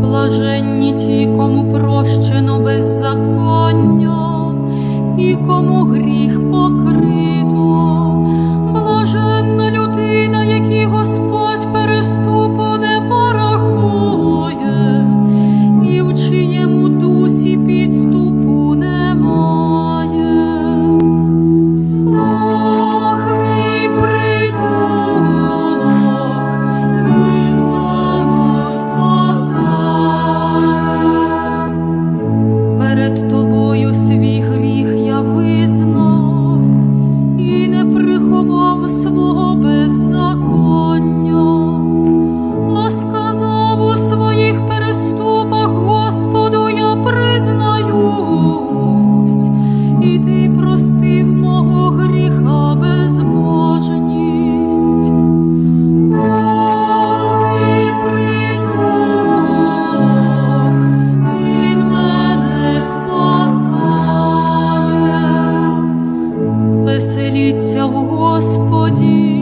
Блаженні ті, кому прощено беззаконня, і кому гріх покрив. простив мого гріха безможність. Повний мене спасає, веселіться в Господі.